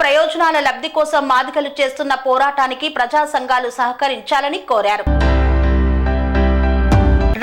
ప్రయోజనాల లబ్ధి కోసం మాదికలు చేస్తున్న పోరాటానికి ప్రజా సంఘాలు సహకరించాలని కోరారు.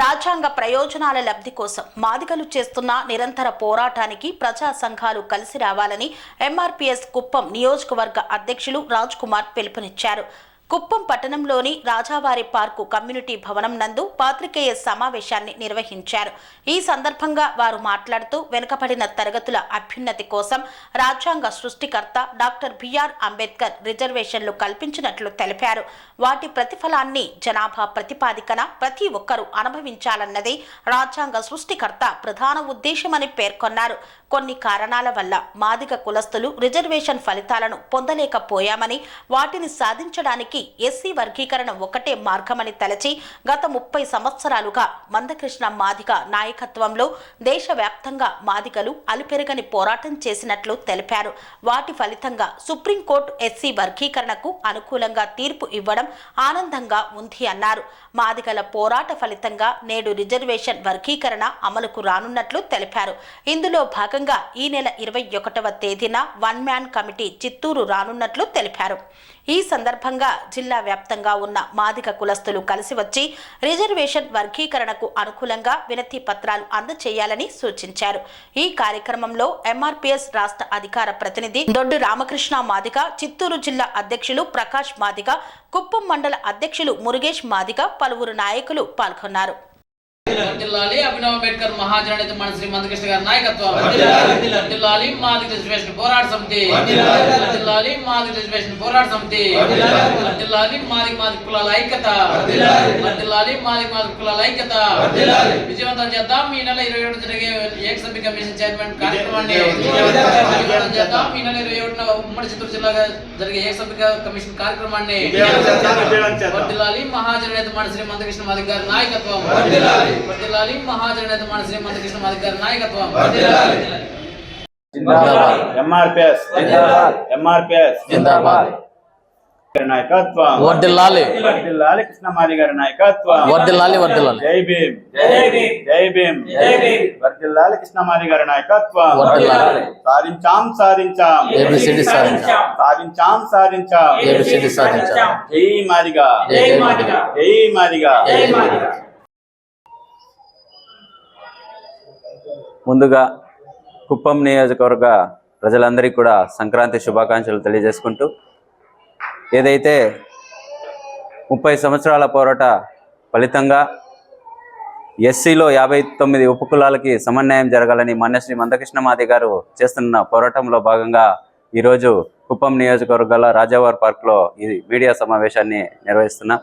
రాజ్యాంగ ప్రయోజనాల లబ్ధి కోసం మాదిగలు చేస్తున్న నిరంతర పోరాటానికి ప్రజా సంఘాలు కలిసి రావాలని ఎంఆర్పీఎస్ కుప్పం నియోజకవర్గ అధ్యక్షులు రాజ్ కుమార్ పిలుపునిచ్చారు. కుప్పం పట్టణంలోని రాజావారి పార్కు కమ్యూనిటీ భవనం నందు పాత్రికేయ సమావేశాన్ని నిర్వహించారు. ఈ సందర్భంగా వారు మాట్లాడుతూ వెనుకబడిన తరగతుల అభ్యున్నతి కోసం రాజ్యాంగ సృష్టికర్త డాక్టర్ బిఆర్ అంబేద్కర్ రిజర్వేషన్లు కల్పించినట్లు తెలిపారు. వాటి ప్రతిఫలాన్ని జనాభా ప్రతిపాదికన ప్రతి ఒక్కరూ అనుభవించాలన్నదే రాజ్యాంగ సృష్టికర్త ప్రధాన ఉద్దేశమని పేర్కొన్నారు. కొన్ని కారణాల వల్ల మాదిగ కులస్తులు రిజర్వేషన్ ఫలితాలను పొందలేకపోయామని వాటిని సాధించడానికి ఎస్సీ వర్గీకరణ ఒకటే మార్గమని తలచి గత ముప్పై సంవత్సరాలుగా మందకృష్ణ మాదిక నాయకత్వంలో దేశవ్యాప్తంగా మాదికలు అలుపెరగని పోరాటం చేసినట్లు తెలిపారు. వాటి ఫలితంగా సుప్రీంకోర్టు ఎస్సీ వర్గీకరణకు అనుకూలంగా తీర్పు ఇవ్వడం ఆనందంగా ఉంది అన్నారు. మాదిగల పోరాట ఫలితంగా నేడు రిజర్వేషన్ వర్గీకరణ అమలుకు రానున్నట్లు తెలిపారు. ఇందులో భాగంగా ఈ నెల ఇరవై ఒకటవ తేదీన వన్ మ్యాన్ కమిటీ చిత్తూరు రానున్నట్లు తెలిపారు. ఈ సందర్భంగా జిల్లా వ్యాప్తంగా ఉన్న మాదిక కులస్తులు కలిసి వచ్చి రిజర్వేషన్ వర్గీకరణకు అనుకూలంగా వినతి పత్రాలు అందజేయాలని సూచించారు. ఈ కార్యక్రమంలో ఎంఆర్పీఎస్ రాష్ట్ర అధికార ప్రతినిధి దొడ్డు రామకృష్ణ మాదిక చిత్తూరు జిల్లా అధ్యక్షులు ప్రకాష్ మాదిక కుప్పం మండల అధ్యక్షులు మురుగేష్ మాదిక పలువురు నాయకులు పాల్గొన్నారు. వర్ధిల్లాలి అభినవ్ అంబేద్కర్ మహాజననేత మన శ్రీ మందకృష్ణ గారి నాయకత్వం. వర్ధిల్లాలి మాదిక రిజర్వేషన్ పోరాట సమితి. వర్ధిల్లాలి మాదిక రిజర్వేషన్ పోరాట సమితి. వర్ధిల్లాలి మాదిక మాదిక కులాల ఐక్యత. వర్ధిల్లాలి మాదిక మాదిక కులాల ఐక్యత. విజయవంతం చేద్దాం. ఈ నెల ఇరవై ఏడు జరిగే ఏక సభ్య కమిషన్ చైర్మన్ కార్యక్రమాన్ని విజయవంతం చేద్దాం. ఈ నెల ఇరవై ఏడున ఉమ్మడి చిత్తూరు జిల్లాగా జరిగే ఏక సభ్య కమిషన్ కార్యక్రమాన్ని వర్ధిల్లాలి మహాజననేత మన శ్రీ మందకృష్ణ మాదిక గారి నాయకత్వం. వర్ధిల్లాలి మహాజననేత మన శ్రీ మందకృష్ణ మాదిక గారి నాయకత్వం జిందాబాద్. ఎంఆర్పిఎస్. జిందాబాద్. ఎంఆర్పిఎస్. జిందాబాద్. గారి నాయకత్వం. వర్దిల్లాలి. వర్ధిల్లాలి కృష్ణమాది గారి నాయకత్వం. వర్దిల్లాలి వర్దిల్లాలి. జై భీమ్. జై భీమ్. వర్ధిల్లాలి కృష్ణమాది గారి నాయకత్వం. వర్దిల్లాలి. సాధించాం సాధించాం. ఏబిసిడి సాధించాం. సాధించాం సాధించాం. ఏబిసిడి సాధించాం. జై మాదిగా. జై మాదిగా. జై మాదిగా. జై మాదిగా. ముందుగా కుప్పం నియోజకవర్గ ప్రజలందరికీ కూడా సంక్రాంతి శుభాకాంక్షలు తెలియజేసుకుంటూ ఏదైతే ముప్పై సంవత్సరాల పోరాట ఫలితంగా ఎస్సీలో యాభై తొమ్మిది ఉపకులాలకి సమన్వయం జరగాలని మన్యశ్రీ మందకృష్ణ మాది గారు చేస్తున్న పోరాటంలో భాగంగా ఈరోజు కుప్పం నియోజకవర్గాల రాజావార్ పార్క్లో ఈ మీడియా సమావేశాన్ని నిర్వహిస్తున్నాం.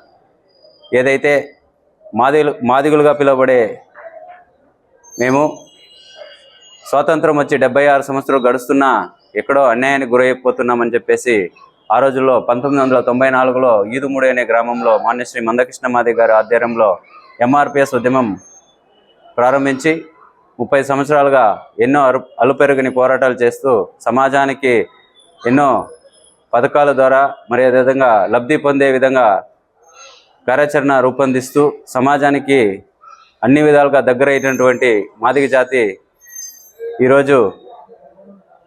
ఏదైతే మాదిలు మాదిగులుగా పిలువబడే మేము స్వాతంత్రం వచ్చి డెబ్బై ఆరు సంవత్సరాలు గడుస్తున్నా ఎక్కడో అన్యాయానికి గురైపోతున్నామని చెప్పేసి ఆ రోజుల్లో పంతొమ్మిది వందల తొంభై నాలుగులో ఈదుముడి అనే గ్రామంలో మాన్యశ్రీ మందకృష్ణ మాది గారి ఆధ్వర్యంలో ఎంఆర్పిఎస్ ఉద్యమం ప్రారంభించి ముప్పై సంవత్సరాలుగా ఎన్నో అరు అలుపెరుగని పోరాటాలు చేస్తూ సమాజానికి ఎన్నో పథకాల ద్వారా మరి అదేవిధంగా లబ్ధి పొందే విధంగా కార్యాచరణ రూపొందిస్తూ సమాజానికి అన్ని విధాలుగా దగ్గరైనటువంటి మాదిగ జాతి ఈరోజు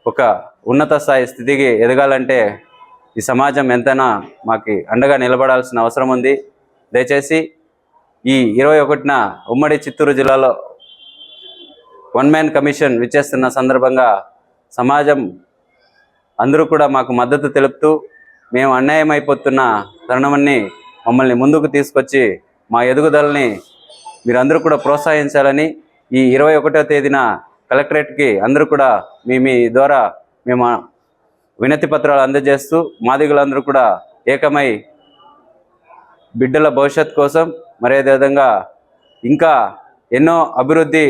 ఒక ఉన్నత స్థాయి స్థితికి ఎదగాలంటే ఈ సమాజం ఎంతైనా మాకు అండగా నిలబడాల్సిన అవసరం ఉంది. దయచేసి ఈ ఇరవై ఒకటిన ఉమ్మడి చిత్తూరు జిల్లాలో వన్ మ్యాన్ కమిషన్ విచ్చేస్తున్న సందర్భంగా సమాజం అందరూ కూడా మాకు మద్దతు తెలుపుతూ మేము అన్యాయం అయిపోతున్న తరుణమని మమ్మల్ని ముందుకు తీసుకొచ్చి మా ఎదుగుదలని మీరందరూ కూడా ప్రోత్సహించాలని ఈ ఇరవై ఒకటో తేదీన కలెక్టరేట్కి అందరూ కూడా మీ మీ ద్వారా మేము వినతి పత్రాలు అందజేస్తూ మాదిగులందరూ కూడా ఏకమై బిడ్డల భవిష్యత్ కోసం మరి అదేవిధంగా ఇంకా ఎన్నో అభివృద్ధి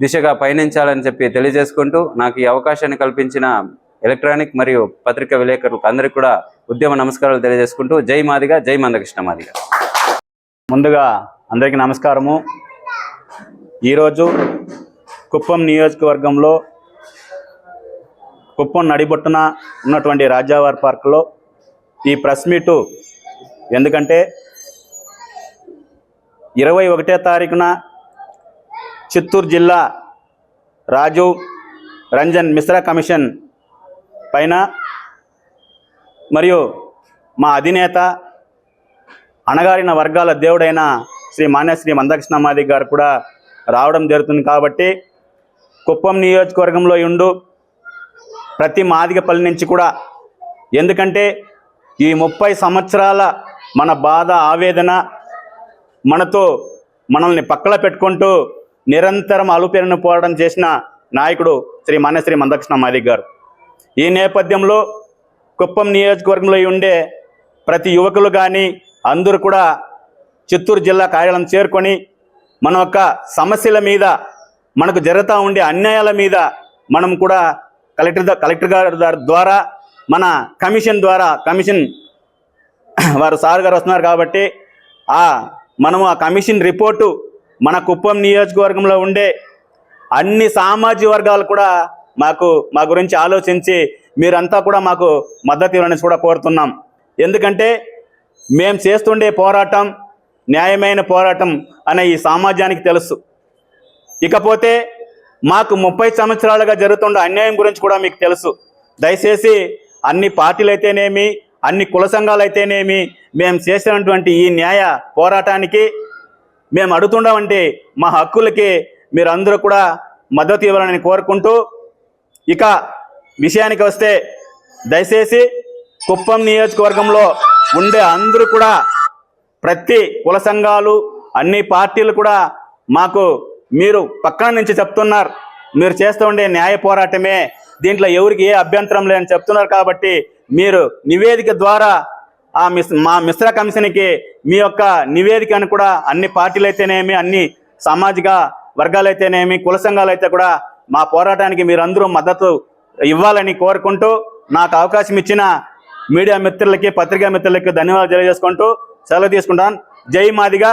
దిశగా పయనించాలని చెప్పి తెలియజేసుకుంటూ నాకు ఈ అవకాశాన్ని కల్పించిన ఎలక్ట్రానిక్ మరియు పత్రికా విలేకరులకు అందరికీ కూడా ఉద్యమ నమస్కారాలు తెలియజేసుకుంటూ జై మాదిగా జై మందకృష్ణ మాదిగా. ముందుగా అందరికీ నమస్కారము. ఈరోజు కుప్పం నియోజకవర్గంలో కుప్పం నడిబొట్టున ఉన్నటువంటి రాజావార్ పార్క్లో ఈ ప్రెస్ మీటు ఎందుకంటే ఇరవై ఒకటో తారీఖున చిత్తూరు జిల్లా రాజు రంజన్ మిశ్రా కమిషన్ పైన మరియు మా అధినేత అణగారిన వర్గాల దేవుడైన శ్రీ మాన్యశ్రీ మందకృష్ణమాది గారు కూడా రావడం జరుగుతుంది కాబట్టి కుప్పం నియోజకవర్గంలో ఉండు. ప్రతి మాదిగపల్లి నుంచి కూడా. ఎందుకంటే ఈ ముప్పై సంవత్సరాల మన బాధ ఆవేదన మనతో మనల్ని పక్కల పెట్టుకుంటూ నిరంతరం అలుపెరను పోరాటం చేసిన నాయకుడు శ్రీ మాన్యశ్రీ మందకృష్ణ మాదిక్ గారు. ఈ నేపథ్యంలో కుప్పం నియోజకవర్గంలో ఉండే ప్రతి యువకులు కానీ అందరూ కూడా చిత్తూరు జిల్లా కార్యాలయం చేరుకొని మన యొక్క సమస్యల మీద మనకు జరుగుతూ ఉండే అన్యాయాల మీద మనం కూడా కలెక్టర్ కలెక్టర్ గారి ద్వారా మన కమిషన్ ద్వారా కమిషన్ వారు సార్ గారు వస్తున్నారు కాబట్టి ఆ మనము ఆ కమిషన్ రిపోర్టు మన కుప్పం నియోజకవర్గంలో ఉండే అన్ని సామాజిక వర్గాలు కూడా మాకు మా గురించి ఆలోచించి మీరంతా కూడా మాకు మద్దతు ఇవ్వాలని కూడా కోరుతున్నాం. ఎందుకంటే మేము చేస్తుండే పోరాటం న్యాయమైన పోరాటం అనే ఈ సమాజానికి తెలుసు. ఇకపోతే మాకు ముప్పై సంవత్సరాలుగా జరుగుతున్న అన్యాయం గురించి కూడా మీకు తెలుసు. దయచేసి అన్ని పార్టీలు అయితేనేమి అన్ని కుల సంఘాలు అయితేనేమి మేము చేసినటువంటి ఈ న్యాయ పోరాటానికి మేము అడుగుతుండమంటే మా హక్కులకి మీరందరూ కూడా మద్దతు ఇవ్వాలని కోరుకుంటూ ఇక విషయానికి వస్తే దయచేసి కుప్పం నియోజకవర్గంలో ఉండే అందరూ కూడా ప్రతి కుల సంఘాలు అన్ని పార్టీలు కూడా మాకు మీరు పక్కన నుంచి చెప్తున్నారు. మీరు చేస్తూ ఉండే న్యాయ పోరాటమే. దీంట్లో ఎవరికి ఏ అభ్యంతరం లేదని చెప్తున్నారు కాబట్టి మీరు నివేదిక ద్వారా ఆ మిస్ మా మిశ్ర కమిషన్కి మీ యొక్క నివేదికను కూడా అన్ని పార్టీలు అయితేనేమి అన్ని సామాజిక వర్గాలైతేనేమి కుల సంఘాలైతే కూడా మా పోరాటానికి మీరందరూ మద్దతు ఇవ్వాలని కోరుకుంటూ నాకు అవకాశం ఇచ్చిన మీడియా మిత్రులకి పత్రికా మిత్రులకి ధన్యవాదాలు తెలియజేసుకుంటూ సెలవు తీసుకుంటాను. జై Madiga.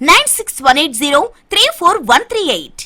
Nine six one eight zero three four one three eight